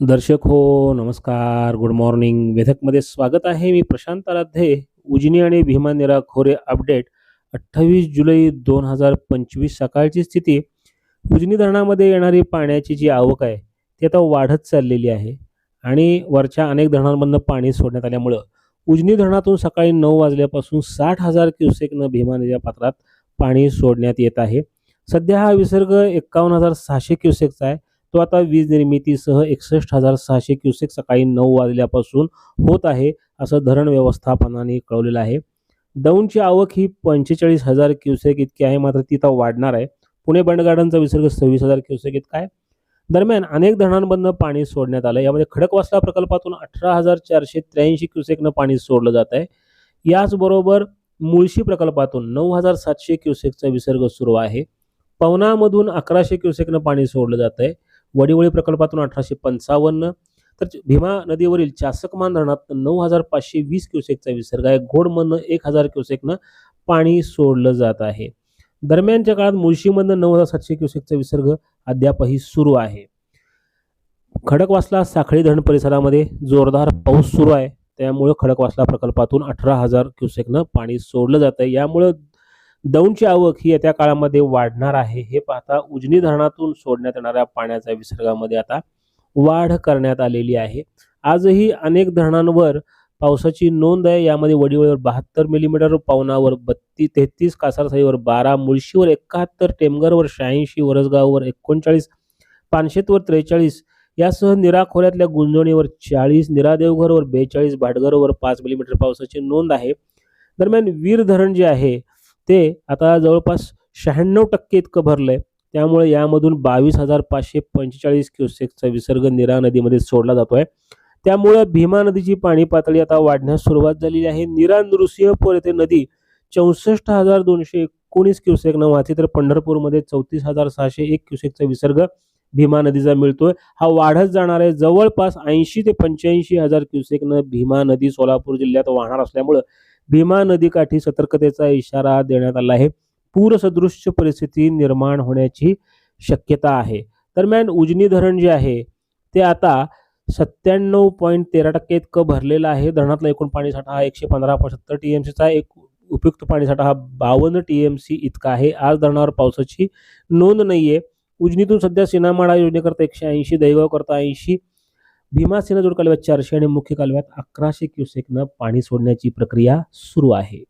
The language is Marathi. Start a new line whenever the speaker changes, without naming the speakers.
दर्शक हो नमस्कार. गुड मॉर्निंग वेधकमध्ये स्वागत आहे मी प्रशांत आराध्ये. उजनी आणि भीमा निरा खोरे अपडेट. अठ्ठावीस जुलै दोन हजार पंचवीस सकाळची स्थिती. उजनी धरणामध्ये येणारी पाण्याची जी आवक आहे ती आता वाढत चाललेली आहे. आणि वरच्या अनेक धरणांमधनं पाणी सोडण्यात आल्यामुळं उजनी धरणातून सकाळी नऊ वाजल्यापासून साठ हजार क्युसेकनं भीमा नदीच्या पात्रात पाणी सोडण्यात येत आहे. सध्या हा विसर्ग एकावन्न हजार सहाशे क्युसेकचा आहे. तो आता वीज निर्मितीसह एकसष्ट हजार सहाशे क्युसेक सकाळी नऊ वाजल्यापासून होत आहे असं धरण व्यवस्थापनाने कळवलेलं आहे. दौंडची आवक ही पंचेचाळीस हजार क्युसेक इतकी आहे मात्र ती आता वाढणार आहे. पुणे बंडगार्डनचा विसर्ग सव्वीस हजार क्युसेक इतका आहे. दरम्यान अनेक धरणांमधनं पाणी सोडण्यात आलं यामध्ये खडकवासला प्रकल्पातून अठरा हजार चारशे त्र्याऐंशी क्युसेकनं पाणी सोडलं जात आहे. याचबरोबर मुळशी प्रकल्पातून नऊ हजार सातशे क्युसेकचा विसर्ग सुरू आहे. पवनामधून अकराशे क्युसेकनं पाणी सोडलं जात आहे. वडिवळी प्रकल्पातून अठराशे पंचावन्न. तर भीमा नदीवरील चासकमान धरणात नऊ हजार पाचशे वीस क्युसेकचा विसर्ग आहे. घोडमधनं एक हजार क्युसेकनं पाणी सोडलं जात आहे. दरम्यानच्या काळात मुळशीमधनं नऊ हजार सातशे क्युसेकचा विसर्ग अद्यापही सुरू आहे. खडकवासला साखळी धरण परिसरामध्ये जोरदार पाऊस सुरू आहे. त्यामुळं खडकवासला प्रकल्पातून अठरा हजार क्युसेकनं पाणी सोडलं जातं आहे. यामुळं दौंडची आवक ही येत्या काळामध्ये वाढणार आहे. हे पाहता उजनी धरणातून सोडण्यात येणाऱ्या पाण्याच्या विसर्गामध्ये आता वाढ करण्यात आलेली आहे. आजही अनेक धरणांवर पावसाची नोंद आहे. यामध्ये वडिवळीवर बहात्तर मिलीमीटर पावनावर बत्तीस तेहतीस कासारसाईवर बारा मुळशीवर एकाहत्तर टेमगरवर शहाऐंशी वरसगाववर एकोणचाळीस पानशेतवर त्रेचाळीस यासह निरा खोऱ्यातल्या गुंजवणीवर चाळीस निरा देवघरवर बेचाळीस भाटघरवर पाच मिलीमीटर पावसाची नोंद आहे. दरम्यान वीर धरण जे आहे ते आता जवळपास शहाण्णव टक्के इतकं भरलं आहे त्यामुळे यामधून बावीस हजार पाचशे पंचेचाळीस क्युसेकचा विसर्ग निरा नदीमध्ये सोडला जातो आहे त्यामुळं भीमा नदीची पाणी पातळी आता वाढण्यास सुरुवात झालेली आहे. निरा नृसिंहपूर येथे नदी चौसष्ट हजार दोनशे एकोणीस क्युसेकनं वाहते तर पंढरपूरमध्ये चौतीस हजार सहाशे एक क्युसेकचा विसर्ग भीमा नदीचा मिळतोय. हा वाढत जाणार आहे. जवळपास ऐंशी ते पंच्याऐंशी हजार क्युसेकनं भीमा नदी सोलापूर जिल्ह्यात वाहणार असल्यामुळं भीमा नदीकाठी सतर्कतेचा इशारा देण्यात आला आहे. पूरसदृश्य परिस्थिती निर्माण होण्याची शक्यता आहे. दरम्यान उजनी धरण जे आहे ते आता सत्त्याण्णव पॉईंट तेरा टक्के इतकं भरलेलं आहे. धरणातला एकूण पाणीसाठा हा एकशे पंधरा पॉईंट सत्तर टी एम सीचा एक उपयुक्त पाणीसाठा हा बावन्न टी एम सी इतका आहे. आज धरणावर पावसाची नोंद नाही आहे उजनीतून सध्या सिनामाडा योजनेकरता एकशे ऐंशी दैगाव करता ऐंशी भीमासेना जोड कालव्यात चारशे आणि मुख्य कालव्यात अकराशे क्युसेकनं पाणी सोडण्याची प्रक्रिया सुरू आहे.